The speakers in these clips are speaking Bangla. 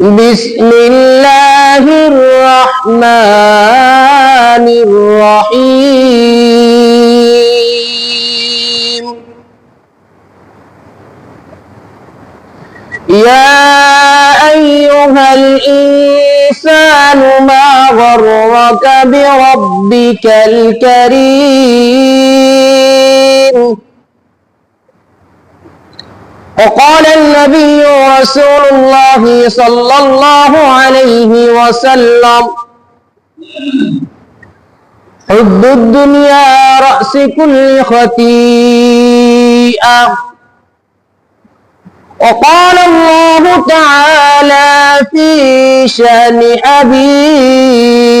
بسم الله الرحمن الرحيم يا أيها الإنسان ما غرك بربك الكريم وقال النبي رسول الله صلى الله عليه وسلم حب الدنيا رأس كل خطيئة. وقال الله تعالى في شأن حبيبك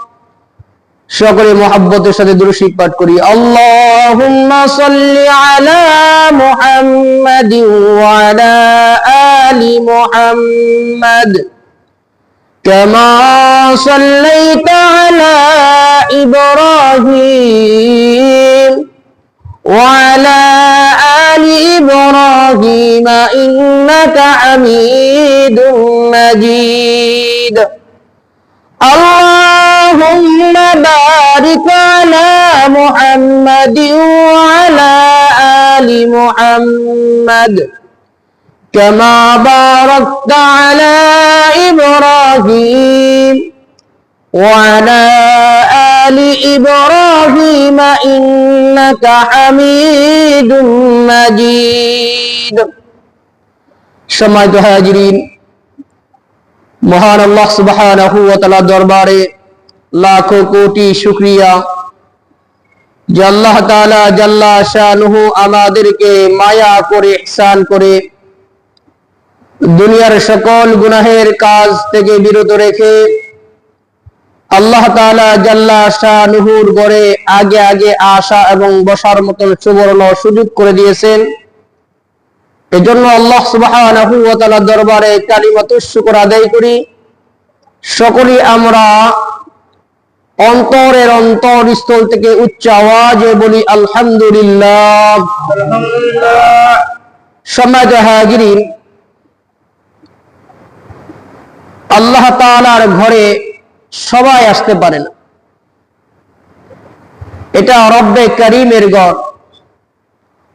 সকলে মহাব্বতের সাথে দুরুশিক পাঠ করি আল্লাহুম্মা সাল্লি আলা মুহাম্মাদিন ওয়া আলা আলি মুহাম্মাদ كما صليت على إبراهيم وعلى آل إبراهيم إنك حميد مجيد اللهم بارك على محمد وعلى آل محمد كما باركت على إبراهيم وعلى آل إبراهيم إنك حميد مجيد সম্মানিত হাজিরিন মহান আল্লাহ সুবহানাহু ওয়া তাআলা দরবারে লাখো কোটি শুক্রিয়া। যে তাআলা জাল্লা শানুহু আমাদেরকে মায়া করে, ইহসান করে দুনিয়ার সকল গুনাহের কাজ থেকে বিরত রেখে আল্লাহ তাআলা জাল্লা শানুহুর গড়ে আগে আগে আসা এবং বসার মতন সুবর্ণ সুযোগ করে দিয়েছেন। এজন্য আল্লাহ তাআলা দরবারে কালিমাতুশ শুকর আদায় করি। সকলেই আমরা অন্তরের অন্তরস্থল থেকে উচ্চ আওয়াজে বলি, আলহামদুলিল্লাহ। সম্মানিত হাজিরিন, আল্লাহ তাআলার ঘরে সবাই আসতে পারে না। এটা রব্বে করিমের ঘর।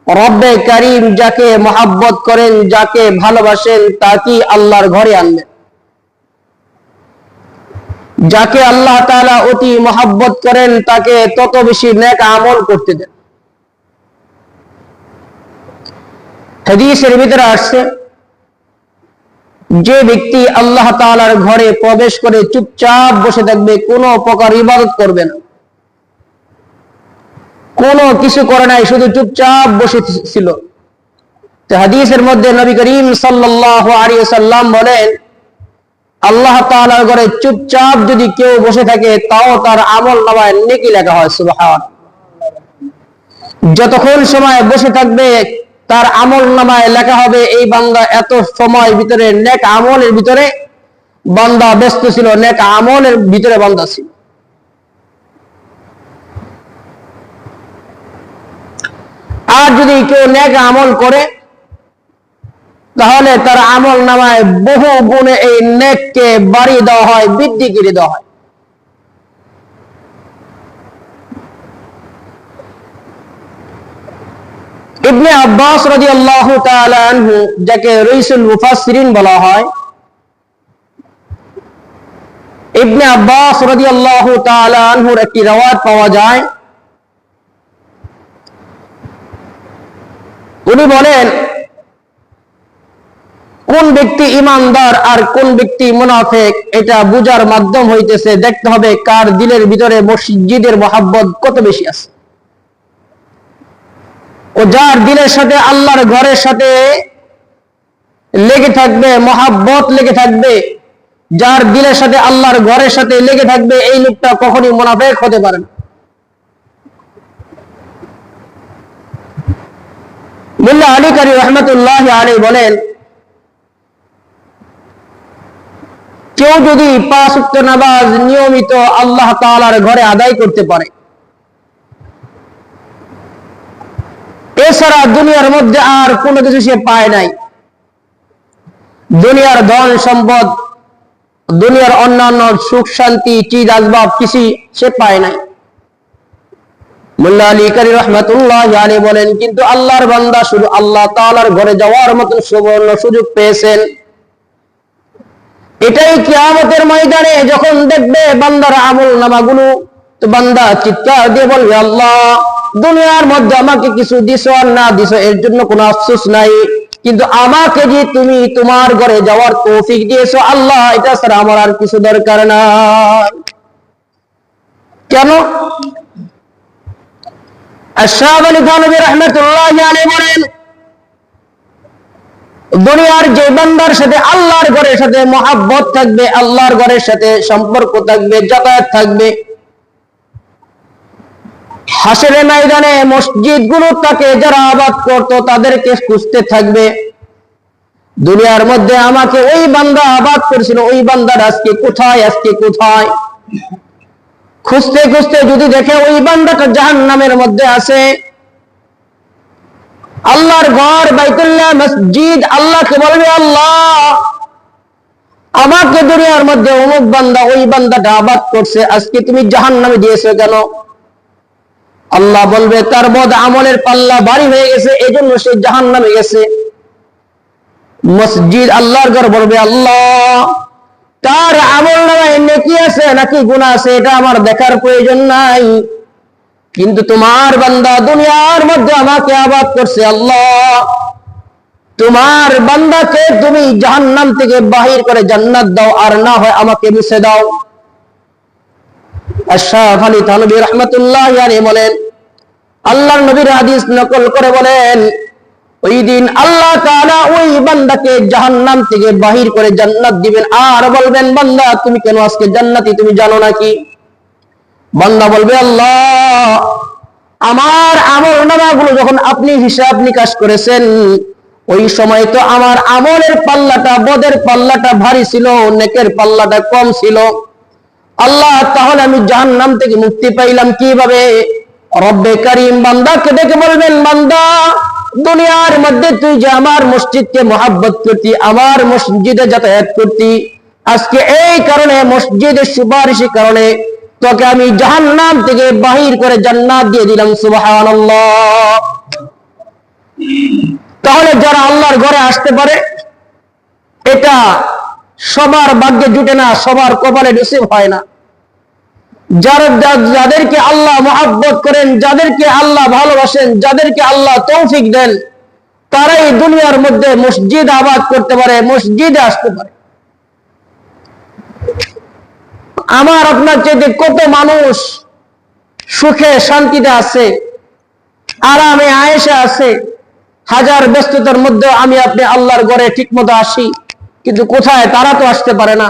রব্বে করিম যাকে মহাব্বত করেন, যাকে ভালোবাসেন তাকে আল্লাহর ঘরে আনবেন। যাকে আল্লাহ তাআলা অতি মহাব্বত করেন, তাকে তত বেশি নেক আমল করতে দেন। ভিতরে আসছে, যে ব্যক্তি আল্লাহ তাআলার ঘরে প্রবেশ করে চুপচাপ বসে থাকবে, কোনো প্রকার ইবাদত করবে না। কোনো কিছু করে নাই, শুধু চুপচাপ বসে ছিল। হাদিসের মধ্যে নবী করিম সাল্লাল্লাহু আলাইহি সাল্লাম বলেন আল্লাহ তাআলার ঘরে চুপচাপ যদি কেউ বসে থাকে, তাও তার আমল নামায় নেকি লেখা হয়, সুবহান। যতক্ষণ সময় বসে থাকবে, তার আমল নামায় লেখা হবে, এই বান্দা এত সময় ভিতরে নেক আমলের ভিতরে বান্দা ব্যস্ত ছিল, নেক আমলের ভিতরে বান্দা ছিল। আর যদি কেউ নেক আমল করে, তাহলে তার আমল নামায় বহু গুণে এই তাদেরকে বাড়িয়ে দেওয়া হয়, বৃদ্ধি করে দেওয়া হয়। ইবনে আব্বাস রাজি আল্লাহ আনহু, যাকে রইসুল মুফাসরিন বলা হয়, ইবনে আব্বাস রাজি আল্লাহ আনহুর একটি রেওয়াজ পাওয়া যায়। উনি বলেন কোন ব্যক্তি ইমানদার আর কোন ব্যক্তি মুনাফেক, এটা বুঝার মাধ্যম হইতেছে দেখতে হবে কার দিলের ভিতরে মসজিদের মহাব্বত কত বেশি আছে। ও যার দিলের সাথে আল্লাহর ঘরের সাথে লেগে থাকবে, মহাব্বত লেগে থাকবে, যার দিলের সাথে আল্লাহর ঘরের সাথে লেগে থাকবে, এই লোকটা কখনই মুনাফেক হতে পারে না। মুল্লা আলী কারি রহমতুল্লাহ আলী বলেন কেউ যদি পাঁচ নামাজ নিয়মিত আল্লাহ তাআলার ঘরে আদায় করতে পারে। এছাড়া দুনিয়ার মধ্যে আর কোনো কিছু সে পায় নাই। দুনিয়ার ধন সম্পদ, দুনিয়ার অন্যান্য সুখ, শান্তি চিজ আসবাব কিছু সে পায় নাই। মোল্লা আলী কারি রহমতুল্লাহ আলী বলেন, কিন্তু আল্লাহর বান্দা শুধু আল্লাহ তালার ঘরে যাওয়ার মতন সুবর্ণ সুযোগ পেয়েছেন। এটাই কিয়ামতের ময়দানে যখন দেখবে বান্দার আমল নামাগুলো, তো বান্দা চিৎকার দিয়ে বলবে, আল্লাহ, দুনিয়ার মধ্যে আমাকে কিছু দিছো আর না দিছো, এর জন্য কোনো আফসোস নাই। কিন্তু আমাকে যে তুমি তোমার ঘরে যাওয়ার তৌফিক দিয়েছ, আল্লাহ, এটা ছাড়া আমার আর কিছু দরকার নাই। কেন? আশরাফ আলী থানবী রহমতুল্লাহ আলাইহি বলেন দুনিয়ার যে বান্দার সাথে আল্লাহর ঘরের সাথে মহাব্বত থাকবে, আল্লাহর ঘরের সাথে সম্পর্ক থাকবে, যাতায়াত থাকবে। হাসের ময়দানে মসজিদগুলো তাকে যারা আবাদ করত, তাদেরকে খুঁজতে থাকবে। দুনিয়ার মধ্যে আমাকে ওই বান্দা আবাদ করেছিল, ওই বান্দার আজকে কোথায় আজকে কোথায়? খুঁজতে খুঁজতে যদি দেখে ওই বান্দাটা জাহান নামের মধ্যে আছে আল্লাহর ঘর, বাইতুল্লাহ, মসজিদ, আল্লাহকে বলবে আল্লাহ। আমাকে দুনিয়ার মধ্যে অমুক বান্দা, ওই বান্দাটা আবাদ করছে, আজকে তুমি জাহান নামে দিয়েছ কেন? আল্লাহ বলবে, তার বদ আমলের পাল্লা বাড়ি হয়ে গেছে এই জন্য সে জাহান নামে গেছে। মসজিদ, আল্লাহর ঘর বলবে আল্লাহ। তার আমল নামায় নেকি আছে, নাকি গুণা আছে, এটা আমার দেখার প্রয়োজন নাই। কিন্তু তোমার বান্দা দুনিয়ার মধ্যে আমাকে আবাদ করছে, আল্লাহ। তোমার বান্দাকে তুমি জাহান্নাম থেকে বাহির করে জান্নাত দাও, আর না হয় আমাকে মিশে দাও। আশরাফ আলী বলেন, আল্লাহর নবীর হাদিস নকল করে বলেন, ওই দিন আল্লাহ তাআলা ওই বান্দাকে জাহান্নাম থেকে বাহির করে জান্নাত দিবেন। আর বলবেন, বান্দা, তুমি কেন আজকে জান্নাতি তুমি জানো নাকি? বান্দা বলবে, আল্লাহ, আমার আমল নামাগুলো যখন আপনি হিসাব নিকাশ করেছেন, ওই সময় তো আমার আমলের পাল্লাটা, বদের পাল্লাটা ভারী ছিল, নেকের পাল্লাটা কম ছিল। আল্লাহ, তাহলে আমি জাহান নাম থেকে মুক্তি পাইলাম কীভাবে? রব্বে করিম বান্দাকে ডেকে বলবেন, বান্দা, দুনিয়ার মধ্যে তুই যে আমার মসজিদকে মহাব্বত করতি, আমার মসজিদে যাতায়াত করতি, আজকে এই কারণে, মসজিদের সুপারিশের কারণে তোকে আমি জাহান্নাম থেকে বাহির করে জান্নাত দিয়ে দিলাম, সুবহানাল্লাহ। তাহলে যারা আল্লাহর ঘরে আসতে পারে, এটা সবার ভাগ্যে জুটে না, সবার কপালে নসিব হয় না। যারা যাদেরকে আল্লাহ মহাব্বত করেন, যাদেরকে আল্লাহ ভালোবাসেন, যাদেরকে আল্লাহ তৌফিক দেন, তারাই দুনিয়ার মধ্যে মসজিদ আবাদ করতে পারে, মসজিদে আসতে পারে। আমার আপনার চেয়ে কত মানুষ সুখে, শান্তিতে আছে, আরামে আয়েসে আছে, হাজার ব্যস্ততার মধ্যে আমি আপনি আল্লাহর ঘরে ঠিক মতো আসি, কিন্তু কোথায় তারা তো আসতে পারে না।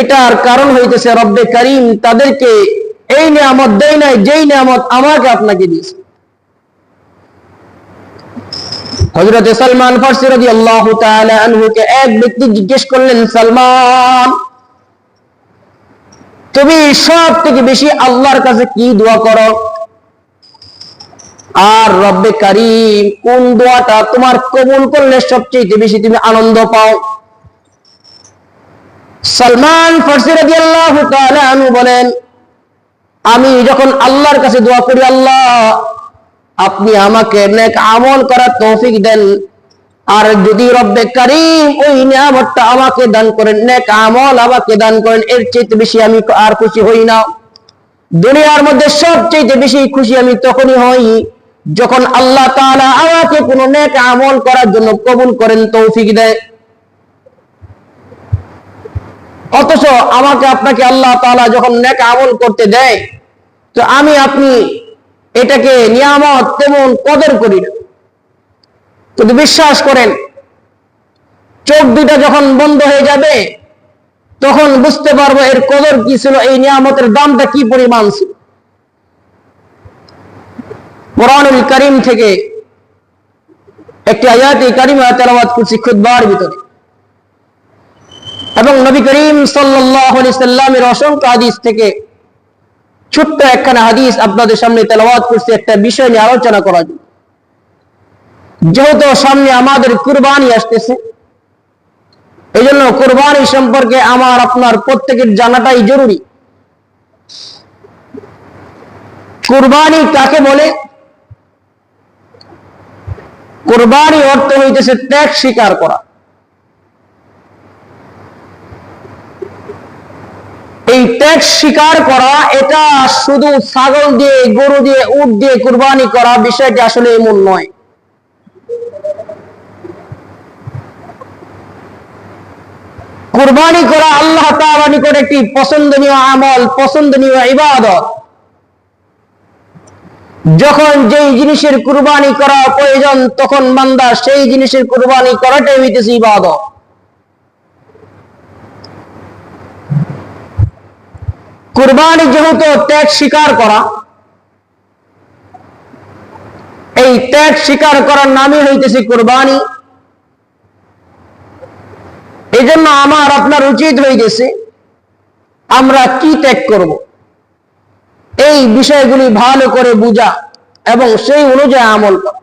এটার কারণ হইতেছে রব্বে করিম তাদেরকে এই নিয়ামত দেয় নাই, যেই নিয়ামত আমাকে আপনাকে দিয়েছে। হজরত সালমান ফার্সি রাজি আল্লাহ আনহুকে এক ব্যক্তি জিজ্ঞেস করলেন, সালমান তুমি সব থেকে বেশি আল্লাহর কাছে কি দোয়া করো? আর রব্বে কারিম, কোন দোয়াটা তোমার কবুল করলে সবচেয়ে বেশি তুমি আনন্দ পাও? সালমান ফার্সি বলেন, আমি যখন আল্লাহর কাছে দোয়া করি, আল্লাহ, আপনি আমাকে নেক আমল করার তৌফিক দেন। আর যদি রব্বে কারিম ওই নিয়ামতটা আমাকে দান করেন, নেক আমল আমাকে দান করেন, এর চেয়ে বেশি আমি আর খুশি হই না। দুনিয়ার মধ্যে সবচেয়ে বেশি খুশি আমি তখনই হই যখন আল্লাহ তাআলা আমাকে কোনো নেক আমল করার জন্য কবুল করেন, তৌফিক দেয়। অথচ আমাকে আপনাকে আল্লাহ তাআলা যখন নেক আমল করতে দেয়, তো আমি আপনি এটাকে নিয়ামত তেমন কদর করি না। কিন্তু বিশ্বাস করেন, চোখ দুটা যখন বন্ধ হয়ে যাবে, তখন বুঝতে পারব এর কদর কি ছিল, এই নিয়ামতের দামটা কি পরিমাণ ছিল। কোরআনুল করিম থেকে একটি আয়াতি কারিমা তেলাওয়াত করছি খুদবার ভিতরে। এবং নবী করিম সাল্লামের অসংখ্য হাদিস থেকে ছোট্ট একখানা হাদিস আপনাদের সামনে তেলাওয়াত করছি, একটা বিষয় নিয়ে আলোচনা করা জন্য। যেহেতু সামনে আমাদের কুরবানি আসতেছে এই জন্য কোরবানি সম্পর্কে আমার, আপনার প্রত্যেকের জানাটাই জরুরি। কোরবানি কাকে বলে? কোরবানি অর্থ হইতেছে ত্যাগ স্বীকার করা। এই ত্যাগ স্বীকার করা, এটা শুধু ছাগল দিয়ে, গরু দিয়ে, উট দিয়ে কোরবানি করা বিষয়টি আসলে এমন নয়। কুরবানি করা আল্লাহ তাআলা নিকট একটি পছন্দনীয় আমল, পছন্দনীয় ইবাদত। যখন যেই জিনিসের কুরবানি করা প্রয়োজন, তখন বান্দা সেই জিনিসের কুরবানি করাটাই হইতেছে ইবাদত। কুরবানি যেহেতু ত্যাগ স্বীকার করা এই ত্যাগ স্বীকার করার নামই হইতেছে কুরবানি। এই জন্য আমার, আপনার উচিত হইতেছে, আমরা কি ত্যাগ করব? এই বিষয়গুলি ভালো করে বুঝা এবং সেই অনুযায়ী আমল করা।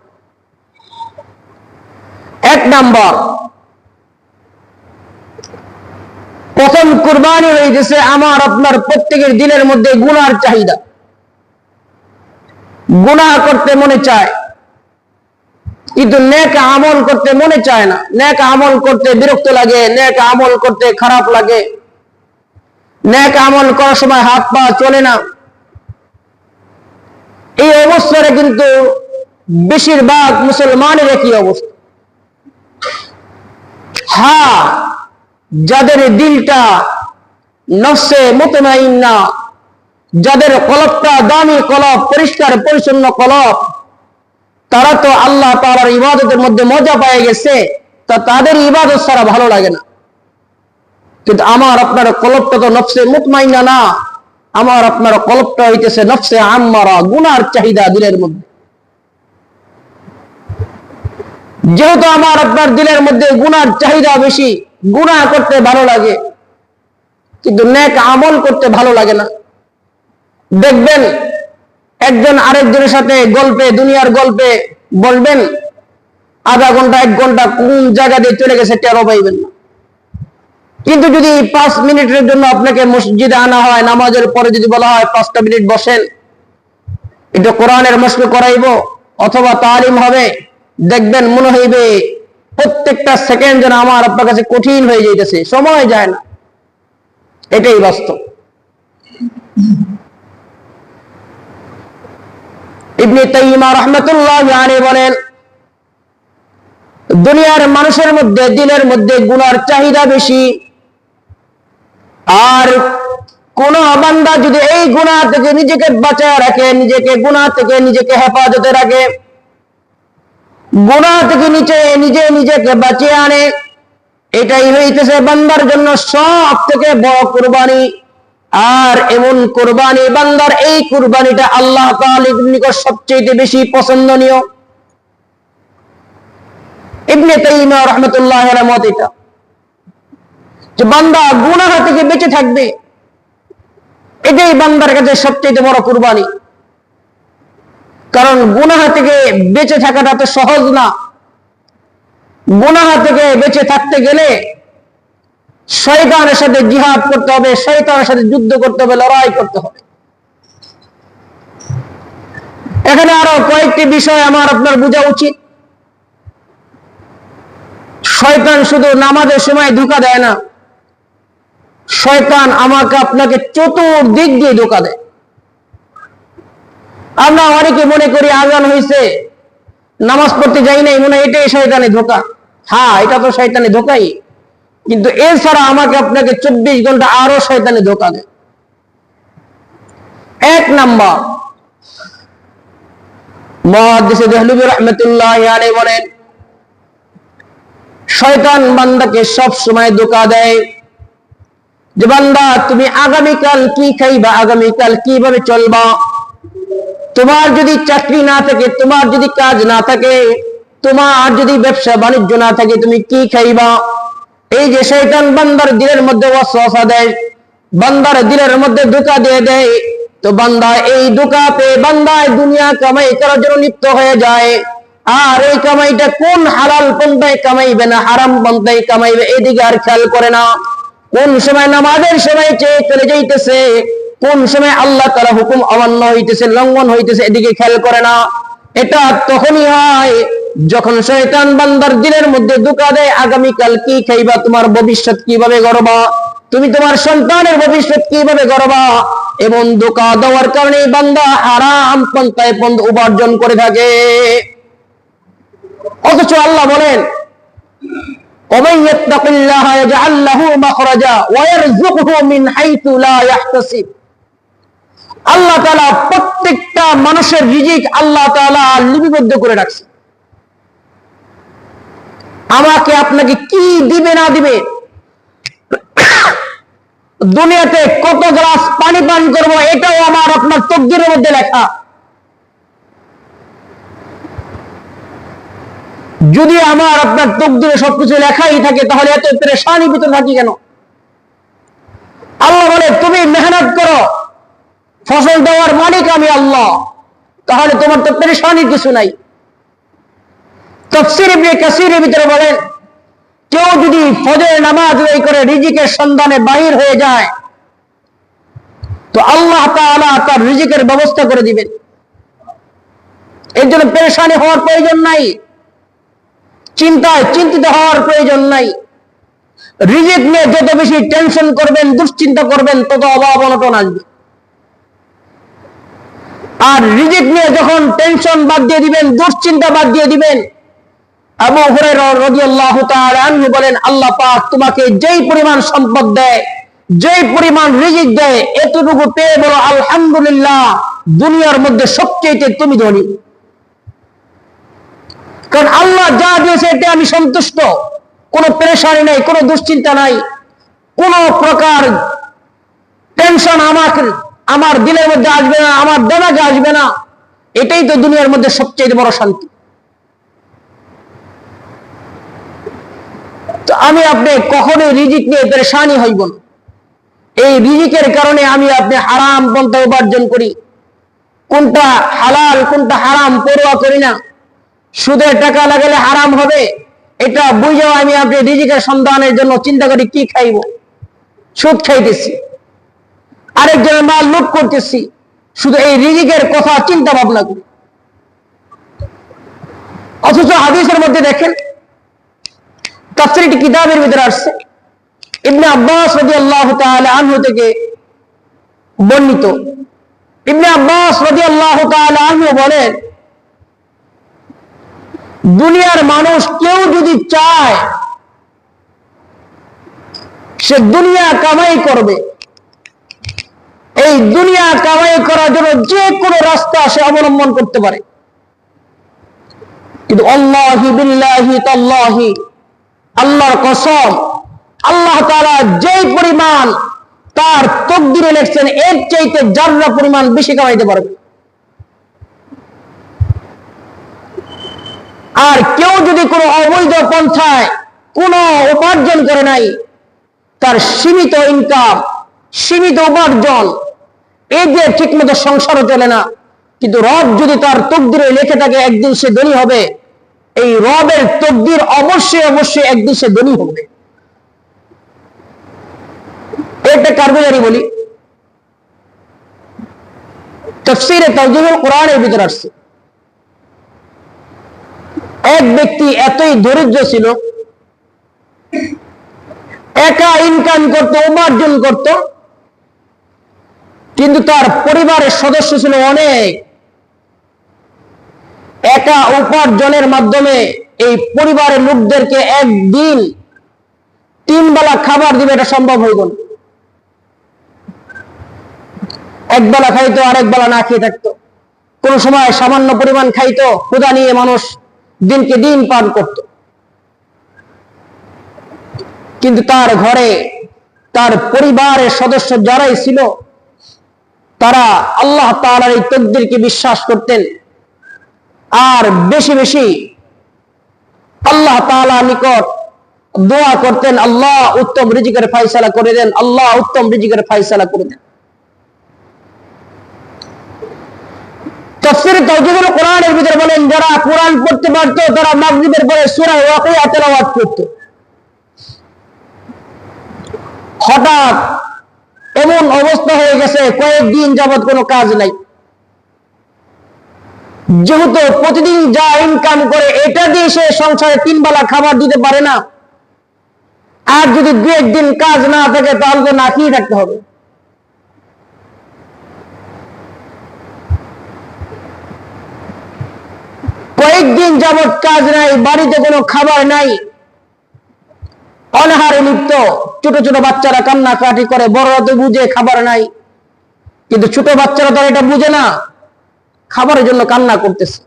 এক নাম্বার, প্রথম কুরবানি হইতেছে আমার, আপনার প্রত্যেকের দিনের মধ্যে গুনার চাহিদা। গুনাহ করতে মনে চায়। কিন্তু নেক আমল করতে মনে চায় না। নেক আমল করতে বিরক্ত লাগে, নেক আমল করতে খারাপ লাগে। নেক আমল করার সময় হাত পা চলে না। এই অবস্থারে কিন্তু বেশিরভাগ মুসলমানের একই অবস্থা। হা যাদের দিলটা নফসে মুতমাইন্না যাদের কলপটা দামি কলপ, পরিষ্কার, পরিচ্ছন্ন কলপ তারা তো আল্লাহ তাআলার ইবাদতের মধ্যে মজা পেয়ে গেছে, তা তাদের ইবাদত ছাড়া ভালো লাগে না। কিন্তু আমার আপনার কলপটা তো নফসে মুতমাইনা না, আমার আপনার কলপটা হইতেছে নফসে আম্মারা, গুনার চাহিদা দিলের মধ্যে। যেহেতু আমার আপনার দিলের মধ্যে গুনার চাহিদা বেশি, গুনাহ করতে ভালো লাগে, কিন্তু নেক আমল করতে ভালো লাগে না। দেখবেন একজন আরেকজনের সাথে গল্পে, দুনিয়ার গল্পে বলবেন, আধা ঘণ্টা, এক ঘণ্টা কোন জায়গা দিয়ে চলে গেছে টেরো পাইবেন না। কিন্তু যদি পাঁচ মিনিটের জন্য আপনাকে মসজিদে আনা হয়, নামাজের পরে যদি বলা হয় পাঁচটা মিনিট বসেন, এটা কোরআনের মস্ক করাইব, অথবা তালিম হবে, দেখবেন মনে হইবে প্রত্যেকটা সেকেন্ড যেন আমার আপনার কাছে কঠিন হয়ে যাইতেছে, সময় যায় না। এটাই বাস্তব। ইবনে তাইমা রহমতুল্লাহ আলী বলেন, দুনিয়ার মানুষের মধ্যে, দিনের মধ্যে গুনার চাহিদা বেশি। আর কোন বান্দা যদি এই গুণা থেকে নিজেকে বাঁচায় রাখে, নিজেকে গুণা থেকে নিজেকে হেফাজতে রাখে গুণা থেকে নিচে নিজে নিজেকে বাঁচিয়ে আনে, এটাই হইতেছে বান্দার জন্য সব থেকে বড় কুরবানি। আর এমন কুরবানি বান্দার এই কুরবানিটা আল্লাহ নিকট সবচেয়ে বেশি পছন্দনীয়। ইবনে তাইমিয়া রাহমাতুল্লাহ মত এটা। যে বান্দা গুনাহ থেকে বেঁচে থাকবে, এটাই বান্দার কাছে সবচেয়ে বড় কুরবানি। কারণ গুনাহ থেকে বেঁচে থাকাটা তো সহজ না। গুনাহ থেকে বেঁচে থাকতে গেলে শয়তানের সাথে জিহাদ করতে হবে, শয়তানের সাথে যুদ্ধ করতে হবে, লড়াই করতে হবে। এখানে আরও কয়েকটি বিষয় আমার আপনার বোঝা উচিত। শয়তান শুধু নামাজের সময় ধোকা দেয় না, শয়তান আমাকে আপনাকে চতুর্দিক দিয়ে ধোকা দেয়। আমরা অনেকে মনে করি আজান হয়েছে নামাজ পড়তে যাই নাই, মনে হয় এটাই শয়তানি ধোকা। হ্যাঁ এটা তো শয়তানি ধোকাই। কিন্তু এছাড়া আমাকে আপনাকে চব্বিশ ঘণ্টা আরও শয়তানি ধোকা দেয়। এক নাম্বার। শয়তান বান্দাকে সব সময় ধোকা দেয় যে, বান্দা, তুমি আগামীকাল কি খাইবা? আগামীকাল কীভাবে চলবা? তোমার যদি চাকরি না থাকে, তোমার যদি কাজ না থাকে, তোমার যদি ব্যবসা বাণিজ্য না থাকে, তুমি কি খাইবা? এই যে শৈতান বান্দার দিলের মধ্যে ওয়াসওয়াসা দেয়, বান্দার দিলের মধ্যে ধোকা দিয়ে দেয়, তো বান্দা এই ধোকা পেয়ে বান্দায় দুনিয়া কামাই করার জন্য লিপ্ত হয়ে যায়। আর এই কামাইটা কোন হালাল পন্থায় কামাইবে না, হারাম পন্থায় কামাইবে, এদিকে আর খেয়াল করে না। কোন সময় নামাজের সময় চেয়ে চলে যাইতেছে, কোন সময় আল্লাহ তারা হুকুম অমান্য হইতেছে, লঙ্ঘন হইতেছে, এদিকে খেয়াল করে না। এটা তখনই হয় যখন শয়তান বান্দার দিনের মধ্যে দুকা দেয়, আগামীকাল কি খাইবা? তোমার ভবিষ্যৎ কীভাবে গড়বা? তুমি তোমার সন্তানের ভবিষ্যৎ কীভাবে গড়বা? এবং ধোকা দেওয়ার কারণে বান্দা আরাম পন্থায় পন্থ উপার্জন করে থাকে। অথচ আল্লাহ বলেন আল্লাহ প্রত্যেকটা মানুষের রিজিক আল্লাহ লিপিবদ্ধ করে রাখছে। আমাকে আপনাকে কি দিবে না দিবে? দুনিয়াতে কত গ্লাস পানি পান করব, এটাও আমার আপনার তকদিরের মধ্যে লেখা। যদি আমার আপনার তকদিরে সবকিছু লেখাই থাকে, তাহলে এত পেরেশানি ভিতরে থাকি কেন? আল্লাহ বলে, তুমি মেহনত করো, ফসল দেওয়ার মালিক আমি আল্লাহ। তাহলে তোমার তো পেরেশানি কিছু নাই। তফসির ইবনে কাসিরের ভিতরে বলেন কেউ যদি ফজর নামাজ আদায় করে রিজিকের সন্ধানে বাহির হয়ে যায়, তো আল্লাহ তাআলা তার রিজিকের ব্যবস্থা করে দিবেন। এর জন্য পেরেশানি হওয়ার প্রয়োজন নাই, চিন্তায় চিন্তিত হওয়ার প্রয়োজন নাই। রিজিক নিয়ে যত বেশি টেনশন করবেন, দুশ্চিন্তা করবেন, তত অভাব অনটন আসবে। আর রিজিক নিয়ে যখন টেনশন বাদ দিয়ে দিবেন, দুশ্চিন্তা বাদ দিয়ে দিবেন আবু বলেন, আল্লাহ পাক তোমাকে যেই পরিমাণ সম্পদ দেয়, যেই পরিমাণ রিজিক দেয়, এতটুকু পেয়ে বলো, আলহামদুলিল্লাহ, দুনিয়ার মধ্যে সবচেয়ে তুমি ধনী। কারণ আল্লাহ যা দিয়েছে, এতে আমি সন্তুষ্ট। কোনো পেরেশানি নাই, কোনো দুশ্চিন্তা নাই। কোন প্রকার টেনশন আমাকে আমার দিলের মধ্যে আসবে না, আমার দেমাকে আসবে না। এটাই তো দুনিয়ার মধ্যে সবচেয়ে বড় শান্তি। তো আমি আপনি কখনোই রিজিক নিয়ে পেরেশানি হইব না। এই রিজিকের কারণে আমি আপনি হারাম পন্থা উপার্জন করি। কোনটা হালাল, কোনটা হারাম পড়ুয়া করি না। সুদের টাকা লাগালে হারাম হবে, এটা বুঝেও আমি আপনি রিজিকের সন্ধানের জন্য চিন্তা করি কি খাইব। সুদ খাইতেছি। আরেকজনের মাল লুট করতেছি। শুধু এই রিজিকের কথা চিন্তা ভাবনা করি। অথচ হাদিসের মধ্যে দেখেন তাফসিরটি কিতাবের ভিতরে আসছে। ইবনে আব্বাস রাদিয়াল্লাহু তাআলা আনহু থেকে বর্ণিত। ইবনে আব্বাস রাদিয়াল্লাহু তাআলা আনহু বলেন, দুনিয়ার মানুষ কেউ যদি চায় সে দুনিয়া কামাই করবে, এই দুনিয়া কামাই করার জন্য যে কোনো রাস্তা সে অবলম্বন করতে পারে। কিন্তু আল্লাহি বিল্লাহি তাল্লাহি আল্লাহর কসম, আল্লাহ তাআলা যেই পরিমাণ তার তকদিরে লেখছেন, এর চাইতে যার্রা পরিমাণ বেশি কামাইতে পারবে। আর কেউ যদি কোনো অবৈধ পন্থায় কোনো উপার্জন করে নাই, তার সীমিত ইনকাম সীমিত উপার্জন এই যে ঠিকমতো সংসারও চলে না, কিন্তু রব যদি তার তকদিরে লেখে থাকে, একদিন সে ধনী হবে। এই রবের তকদির অবশ্যই অবশ্যই একদিন সে ধনী হবে। এটা কার্যকারী বলি? তফসিরে তর্জুমুল কোরআনের ভিতরে আসছে। এক ব্যক্তি এতই দরিদ্র ছিল, একা ইনকাম করত, উপার্জন করত, কিন্তু তার পরিবারের সদস্য ছিল অনেক। একটা উপার্জনের মাধ্যমে এই পরিবারের লোকদেরকে একদিন তিন বেলা খাবার দিবে এটা সম্ভব হইব না। এক বেলা খাইতো, আরেক বেলা না খেয়ে থাকতো। কোন সময় সামান্য পরিমাণ খাইতো ক্ষুদা নিয়ে মানুষ দিনকে দিন পান করত। কিন্তু তার ঘরে, তার পরিবারের সদস্য যারাই ছিল, তারা আল্লাহ তাআলার এই তকদিরকে বিশ্বাস করতেন। আর বেশি বেশি আল্লাহ তাআলা নিকট দোয়া করতেন, আল্লাহ উত্তম রিজিকের ফাইসালা করে দেন, আল্লাহ উত্তম রিজিকের ফাইসালা করে দেন। তফসির তৌজিদুল কোরআনের ভিতরে বলেন, যারা কোরআন পড়তে পারতো, তারা মাগরিবের পরে সূরা ওয়াকিয়া তেলাওয়াত করত। হঠাৎ এমন অবস্থা হয়ে গেছে, কয়েকদিন যাবত কোনো কাজ নাই। যেহেতু প্রতিদিন যা ইনকাম করে, এটা দিয়ে সে সংসারে তিন বেলা খাবার দিতে পারে না। আর যদি দু একদিন কাজ না থাকে, তাহলে তো না খেয়ে থাকতে হবে। কয়েকদিন যাবৎ কাজ নাই, বাড়িতে কোনো খাবার নাই। অনাহারে লিপ্ত, ছোট ছোট বাচ্চারা কান্নাকাটি করে, বড়রা তো বুঝে খাবার নাই। কিন্তু ছোট বাচ্চারা তো এটা বুঝে না। খাবারের জন্য কান্না করতেছে।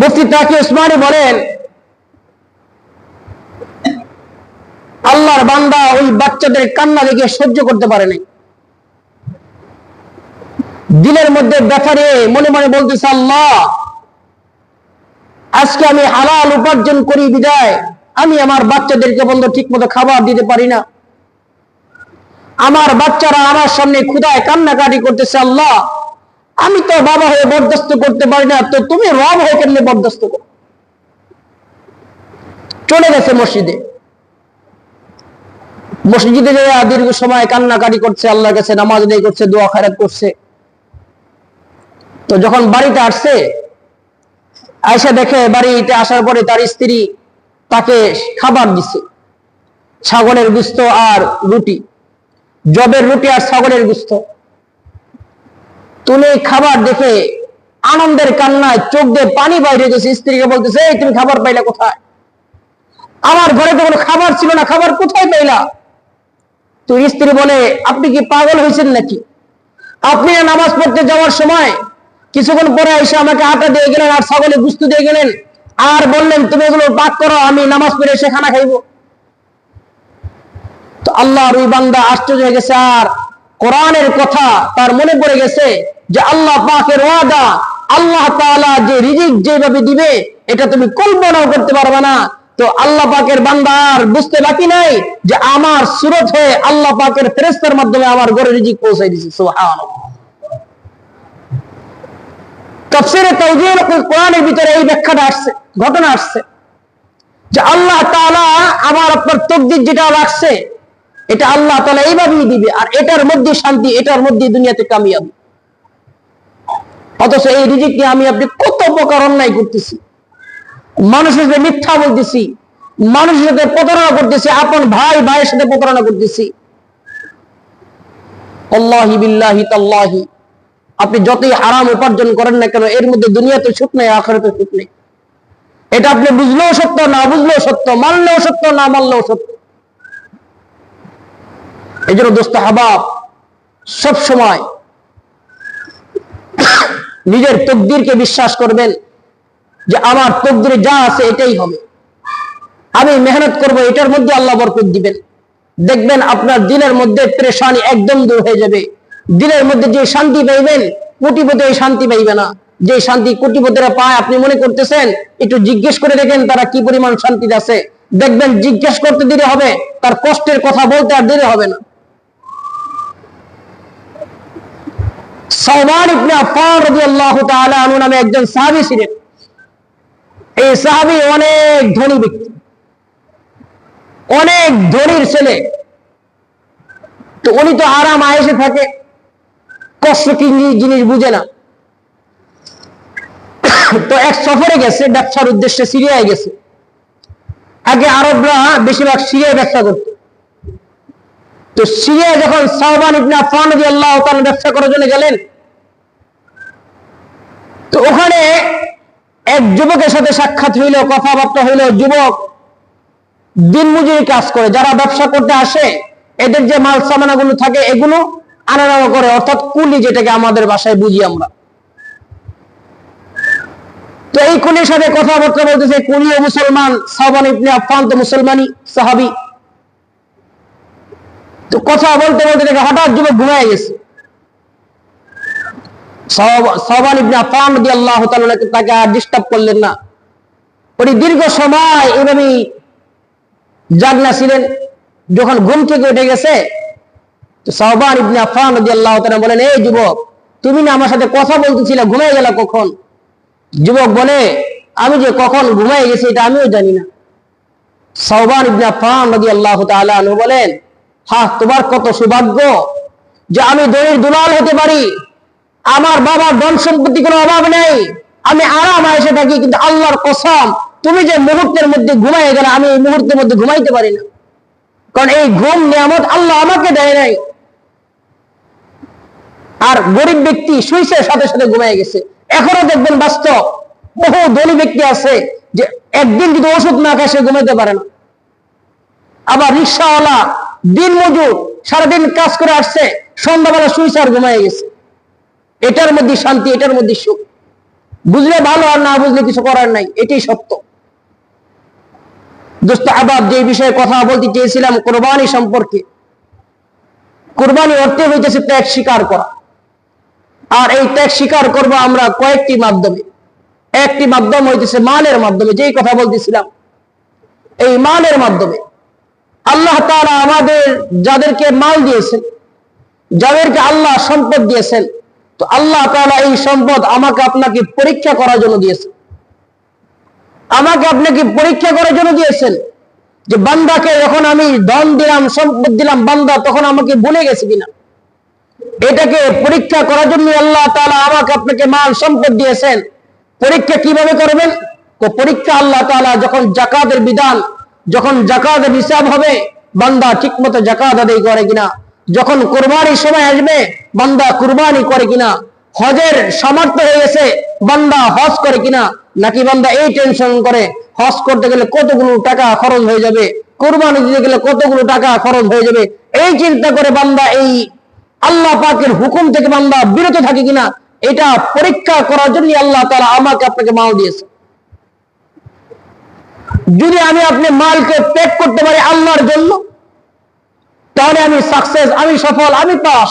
মুফতি তাকে উসমানী বলেন, আল্লাহর বান্দা ওই বাচ্চাদের কান্না দেখে সহ্য করতে পারে নাই। দিলের মধ্যে ব্যথা রে মনে মনে বলতেছে, আল্লাহ, আজকে আমি হালাল উপার্জন করি বিদায়। আমি আমার বাচ্চাদেরকে বন্ধ ঠিক মতো খাবার দিতে পারি না। আমার বাচ্চারা আমার সামনে ক্ষুদায় কান্নাকাটি করতেছে, আল্লাহ, আমি তো বাবা হয়ে বরদাস্ত করতে পারি না, তো তুমি রব হয়ে কেমনি বরদাস্ত করো? চলে গেছে মসজিদে। মসজিদে যে দীর্ঘ সময় কান্নাকাটি করছে, আল্লাহর কাছে নামাজ নেই করছে, দোয়া খারাপ করছে। তো যখন বাড়িতে আসছে আয়সা দেখে বাড়িতে আসার পরে তার স্ত্রী তাকে খাবার দিছে, ছাগলের গুস্ত আর রুটি। জবের রুটি আর ছাগলের গুস্ত। তুমি খাবার দেখে আনন্দের কান্নায় চোখ দিয়ে পানি বাইরে গেছে স্ত্রীকে বলতেছে, এই, তুমি খাবার পাইলা কোথায়? আমার ঘরে তো কোনো খাবার ছিল না, খাবার কোথায় পাইলা? তুই স্ত্রী বলে, আপনি কি পাগল হয়েছেন নাকি? আপনি নামাজ পড়তে যাওয়ার সময় কিছুক্ষণ পরে এসে আমাকে আটা দিয়ে গেলেন আর ছাগলে গুস্তু দিয়ে গেলেন। আর বললেন, তুমি এগুলো পাক করো, আমি নামাজ পড়ে এসে খানা খাইব। তো আল্লাহ ওই বান্দা আশ্চর্য হয়ে গেছে আর কোরআনের কথা তার মনে পড়ে গেছে যে আল্লাহ পাকের ওয়াদা, আল্লাহ তাআলা যে রিজিক যেভাবে দিবে, এটা তুমি কল্পনাও করতে পারবে না। তো আল্লাহ পাকের বান্দা আর বুঝতে বাকি নাই যে আমার সুরত হয়ে আল্লাহ পাকের ফেরেস্তার মাধ্যমে আমার ঘরে রিজিক পৌঁছাই দিছে কোরআনের ভিতরে এই ব্যাখ্যাটা আসছে, ঘটনা আসছে। যে আল্লাহ তাআলা আমার আপনার তকদির যেটা রাখছে এটা আল্লাহ তাআলা এইভাবেই দিবে, আর এটার মধ্যে শান্তি, এটার মধ্যে দুনিয়াতে কামিয়াবি। অথচ এই রিজিক নিয়ে আমি আপনি কত প্রকার অন্যায় করতেছি। মানুষের সাথে মিথ্যা বলতেছি, মানুষের সাথে প্রতারণা করতেছি, আপন ভাই, ভাইয়ের সাথে প্রতারণা করতেছি। আল্লাহি বিল্লাহি তাল্লাহি, আপনি যতই আরাম উপার্জন করেন না কেন, এর মধ্যে দুনিয়াতে সুখ নেই, আখেরাতে সুখ নেই। এটা আপনি বুঝলেও সত্য, না বুঝলেও সত্য, মানলেও সত্য, না মানলেও সত্য। এই জন্য দোস্ত হাবাব সব সময় নিজের তকদিরকে বিশ্বাস করবেন যে আমার তকদিরে যা আছে এটাই হবে। আমি মেহনত করব, এটার মধ্যে আল্লাহ বরকত দিবেন। দেখবেন আপনার দিনের মধ্যে পরেশানি একদম দূর হয়ে যাবে। দিনের মধ্যে যে শান্তি পাইবেন, কোটিপতি এই শান্তি পাইবে না। যে শান্তি কোটিপতিরা পায়, আপনি মনে করতেছেন, একটু জিজ্ঞেস করে দেখেন তারা কি পরিমাণ শান্তিতে আছে। দেখবেন জিজ্ঞেস করতে দিলে হবে, তার কষ্টের কথা বলতে আর দিলে হবে না। অনেক ধনীর ছেলে। কষ্ট জিনিস বুঝে না। তো এক সফরে গেছে, ব্যবসার উদ্দেশ্যে সিরিয়ায় গেছে। আগে আরবরা বেশিরভাগ সিরিয়ায় ব্যবসা করত। তো সিরিয়া যখন সাহবান ইবনে রাদিয়াল্লাহু তাআলা ব্যবসা করার জন্য গেলেন তো ওখানে এক যুবকের সাথে সাক্ষাৎ হইল, কথাবার্তা হইল, যুবক দিনমজুরি কাজ করে, যারা ব্যবসা করতে আসে, এদের যে মাল সামানাগুলো থাকে, এগুলো আনা করে, অর্থাৎ কুলি যেটাকে আমাদের বাসায় বুঝি আমরা। তো এই কুলির সাথে কথাবার্তা বলতেছে কুলিও মুসলমান, সাহবান ইবনে আফফান তো মুসলমানি সাহাবি। তো কথা বলতে বলতে দেখে হঠাৎ যুবক ঘুমায় গেছে। সাহবান ইবনে আফফান রাদিয়াল্লাহু তাআলা তাকে আর ডিস্টার্ব করলেন না। উনি দীর্ঘ সময় এভাবেই জাগনা ছিলেন, যখন ঘুম থেকে উঠে গেছে, তো সাহবান ইবনে আফফান রাদিয়াল্লাহু তাআলা বলেন, এই যুবক, তুমি না আমার সাথে কথা বলতেছিলে, ঘুমিয়ে গেল কখন? যুবক বলে, আমি যে কখন ঘুমাই গেছি, এটা আমিও জানি না। সাহবান ইবনে আফফান রাদিয়াল্লাহু তাআলা আনহু বলেন হ্যাঁ তোমার কত সৌভাগ্য যে আমি দড়ির দুলাল হতে পারি। আমার বাবার ধন সম্পত্তি কোনো অভাব নেই। আমি আরাম এসে থাকি, কিন্তু আল্লাহর কসম, তুমি যে মুহূর্তের মধ্যে ঘুমাই গেলে, আমি এই মুহূর্তের মধ্যে ঘুমাইতে পারি না। কারণ এই ঘুম, নিয়ামত আল্লাহ আমাকে দেয় নাই। আর গরিব ব্যক্তি সুইসের সাথে সাথে ঘুমাই গেছে। এখনও দেখবেন বাস্তব, বহু ধনী ব্যক্তি আছে যে একদিন যদি ওষুধ না খায়, সে ঘুমাইতে পারে না। আবার রিক্সাওয়ালা দিন মজুর সারাদিন কাজ করে আসছে, সন্ধ্যাবেলা সুইচ আর ঘুমাই গেছে। এটার মধ্যে শান্তি, এটার মধ্যে সুখ। বুঝলে ভালো আর না বুঝলে কিছু করার নাই, এটাই সত্য। দোস্ত, আবাব, যে বিষয়ে কথা বলতে চেয়েছিলাম কোরবানি সম্পর্কে, কোরবানি অর্থে হইতেছে ত্যাগ স্বীকার করা। আর এই ত্যাগ স্বীকার করব আমরা কয়েকটি মাধ্যমে। একটি মাধ্যম হইতেছে মালের মাধ্যমে, যেই কথা বলতেছিলাম। এই মালের মাধ্যমে আল্লাহ তারা আমাদের যাদেরকে মাল দিয়েছেন, যাদেরকে আল্লাহ সম্পদ দিয়েছেন তো আল্লাহ তাআলা এই সম্পদ আমাকে আপনাকে পরীক্ষা করার জন্য দিয়েছেন আমাকে আপনাকে পরীক্ষা করার জন্য দিয়েছেন যে বান্দাকে যখন আমি ধন দিলাম, সম্পদ দিলাম, বান্দা তখন আমাকে ভুলে গেছে কিনা? এটাকে পরীক্ষা করার জন্য আল্লাহ তালা আমাকে আপনাকে মাল সম্পদ দিয়েছেন। পরীক্ষা কীভাবে করবেন? পরীক্ষা আল্লাহ তালা যখন জাকাতের বিধান, যখন জাকাতের হিসাব হবে, বান্দা ঠিক মতো জাকাত আদায় করে কিনা? যখন কোরবানির সময় আসবে, বান্দা কুরবানি করে কিনা, হজের সামর্থ্য হয়ে গেছে, বান্দা হজ করে কিনা, নাকি বান্দা এই টেনশন করে, হজ করতে গেলে কতগুলো টাকা খরচ হয়ে যাবে, কোরবানি দিতে গেলে কতগুলো টাকা খরচ হয়ে যাবে, এই চিন্তা করে বান্দা এই আল্লাহ পাকের হুকুম থেকে বান্দা বিরত থাকে কিনা, এটা পরীক্ষা করার জন্য আল্লাহ তারা আমাকে আপনাকে মাল দিয়েছে। যদি আমি আপনি মালকে প্যাক করতে পারি আল্লাহর জন্য তাহলে আমি সাকসেস আমি সফল, আমি পাস।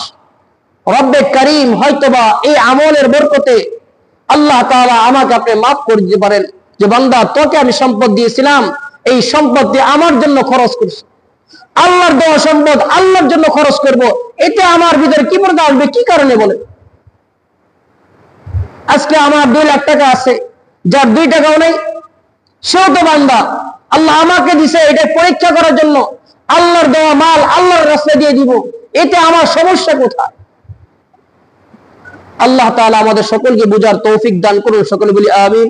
রব্বে করিম হয়তোবা এই আমলের বরকতে আল্লাহ তাআলা আমাকে আপনি মাফ করে দিতে পারেন যে বান্দা, তোকে আমি সম্পদ দিয়েছিলাম, এই সম্পদটি আমার জন্য খরচ করছি। আল্লাহর দেওয়া সম্পদ আল্লাহর জন্য খরচ করব, এতে আমার ভিতরে কি পর্দা আসবে, কি কারণে বলে? আজকে আমার দুই লাখ টাকা আছে, যার দুই টাকাও নেই, সেও তো বান্দা। আল্লাহ আমাকে দিছে এটা পরীক্ষা করার জন্য। আল্লাহর দেওয়া মাল আল্লাহর রাস্তা দিয়ে দিব। এতে আমার সমস্যা কোথায়? আল্লাহ তালা আমাদের সকলকে বুঝার তৌফিক দান করুন। সকলে বলি আমিন।